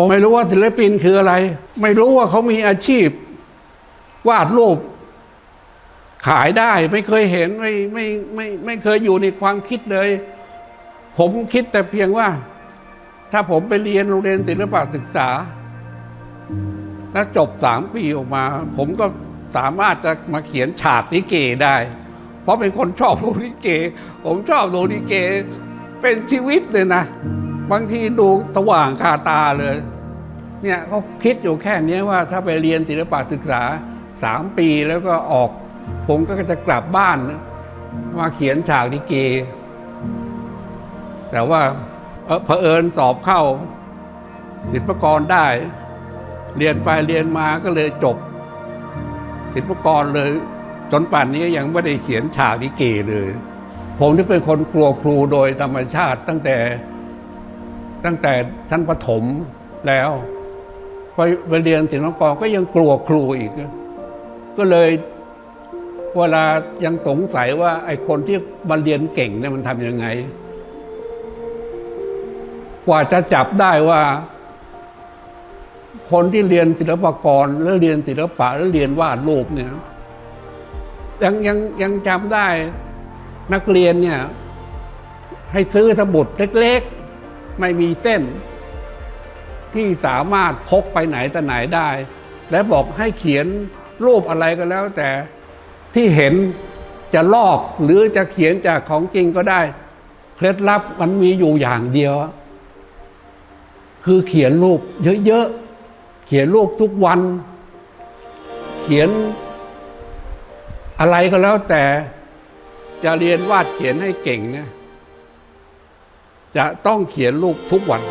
ผมไม่รู้ว่าศิลปินคืออะไร ไม่รู้ว่าเขามีอาชีพ วาดรูป ขายได้ไม่เคยเห็นไม่ไม่ไม่ไม่เคยอยู่ในความคิดเลย ผมคิดแต่เพียงว่า ถ้าผมไปเรียนโรงเรียนศิลปะศึกษา แล้วจบสามปีออกมา ผมก็สามารถจะมาเขียนฉากลิเกได้ เพราะเป็นคนชอบดูลิเก ผมชอบดูลิเก เป็นชีวิตเลยนะ บางทีดูสว่างคาตาเลย เนี่ยเขาคิดอยู่แค่นี้ว่าถ้าไปเรียนศิลปะศึกษาสามปีแล้วก็ออก ผมก็จะกลับบ้าน มาเขียนฉากลิเก แต่ว่าเออเผอิญสอบเข้าศิลปกรได้ เรียนไปเรียนมาก็เลยจบศิลปกรเลย จนป่านนี้ยังไม่ได้เขียนฉากลิเกเลย ผมที่เป็นคนกลัวครูโดยธรรมชาติตั้งแต่ ตั้งแต่ชั้นประถมแล้วไปไปเรียนศิลปกรก็ยังกลัวครูอีก ก็เลยเวลายังสงสัยว่า ไอ้คนที่มาเรียนเก่งเนี่ยมันทำยังไง กว่าจะจับได้ว่า คนที่เรียนศิลปกรแล้วเรียนศิลปะแล้วเรียนวาดรูปเนี่ยยังยังยังจำได้นักเรียนเนี่ย ให้ซื้อสมุดเล็ก ไม่มีเส้น ที่สามารถพกไปไหนแต่ไหนได้ และบอกให้เขียนรูปอะไรก็แล้ว แต่ที่เห็นจะลอกหรือจะเขียนจากของจริงก็ได้ เคล็ดลับมันมีอยู่อย่างเดียว คือเขียนรูปเยอะๆ เขียนรูปทุกวัน เขียนอะไรก็แล้วแต่จะเรียนวาดเขียนให้เก่งเนี่ย จะต้องเขียนรูปทุกวัน